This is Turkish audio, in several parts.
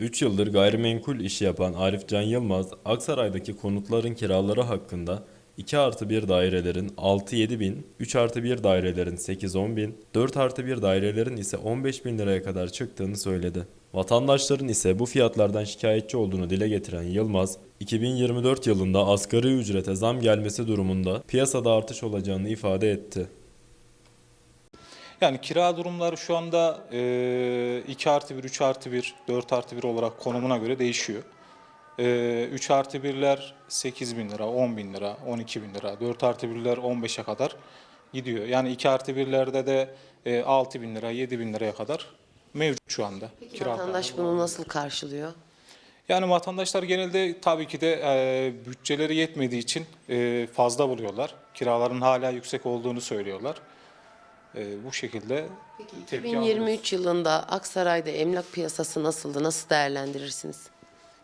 3 yıldır gayrimenkul işi yapan Arif Can Yılmaz, Aksaray'daki konutların kiraları hakkında 2 artı 1 dairelerin 6-7 bin, 3 artı 1 dairelerin 8-10 bin, 4 artı 1 dairelerin ise 15 bin liraya kadar çıktığını söyledi. Vatandaşların ise bu fiyatlardan şikayetçi olduğunu dile getiren Yılmaz, 2024 yılında asgari ücrete zam gelmesi durumunda piyasada artış olacağını ifade etti. Yani kira durumları şu anda e, 2 artı 1, 3 artı 1, 4 artı 1 olarak konumuna göre değişiyor. E, 3 artı 1'ler 8 bin lira, 10 bin lira, 12 bin lira. 4 artı 1'ler 15'e kadar gidiyor. Yani 2 artı 1'lerde de e, 6 bin lira, 7 bin liraya kadar mevcut şu anda. Peki kira vatandaş bunu nasıl karşılıyor? Yani vatandaşlar genelde tabii ki de e, bütçeleri yetmediği için e, fazla buluyorlar. Kiraların hala yüksek olduğunu söylüyorlar. E, bu şekilde Peki tepki 2023 yılında Aksaray'da emlak piyasası nasıldı? Nasıl değerlendirirsiniz?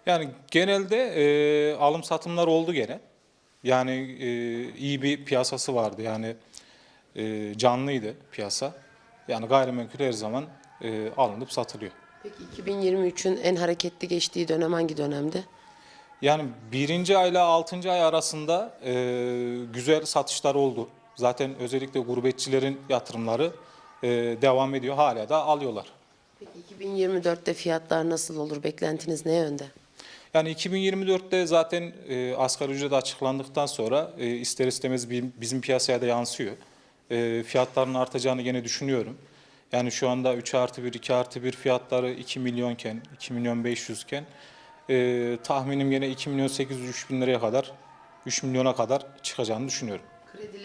Yani genelde e, alım satımlar oldu gene. Yani e, iyi bir piyasası vardı. Yani e, canlıydı piyasa. Yani gayrimenkul her zaman e, alınıp satılıyor. Peki 2023'ün en hareketli geçtiği dönem hangi dönemdi? Yani birinci ayla altıncı ay arasında e, güzel satışlar oldu. Zaten özellikle gurbetçilerin yatırımları e, devam ediyor. Hala da alıyorlar. Peki 2024'te fiyatlar nasıl olur? Beklentiniz ne yönde? Yani 2024'te zaten e, asgari ücret açıklandıktan sonra e, ister istemez bi- bizim piyasaya da yansıyor. E, fiyatların artacağını gene düşünüyorum. Yani şu anda 3 artı 1, 2 artı 1 fiyatları 2 milyonken, 2 milyon 500 iken e, tahminim gene 2 milyon 800 3 bin liraya kadar, 3 milyona kadar çıkacağını düşünüyorum.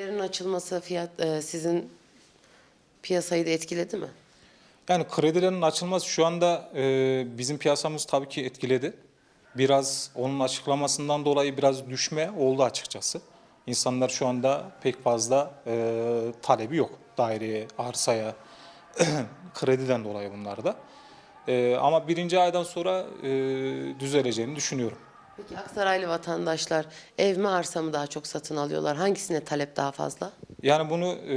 Kredilerin açılması fiyat e, sizin piyasayı da etkiledi mi? Yani kredilerin açılması şu anda e, bizim piyasamız tabii ki etkiledi. Biraz onun açıklamasından dolayı biraz düşme oldu açıkçası. İnsanlar şu anda pek fazla e, talebi yok daireye, arsaya, krediden dolayı bunlarda. E, ama birinci aydan sonra e, düzeleceğini düşünüyorum. Peki Aksaraylı vatandaşlar ev mi arsa mı daha çok satın alıyorlar? Hangisine talep daha fazla? Yani bunu e,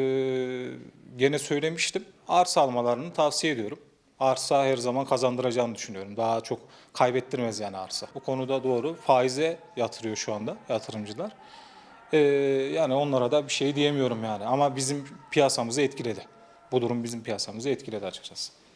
gene söylemiştim. Arsa almalarını tavsiye ediyorum. Arsa her zaman kazandıracağını düşünüyorum. Daha çok kaybettirmez yani arsa. Bu konuda doğru. Faize yatırıyor şu anda yatırımcılar. E, yani onlara da bir şey diyemiyorum yani. Ama bizim piyasamızı etkiledi. Bu durum bizim piyasamızı etkiledi açıkçası.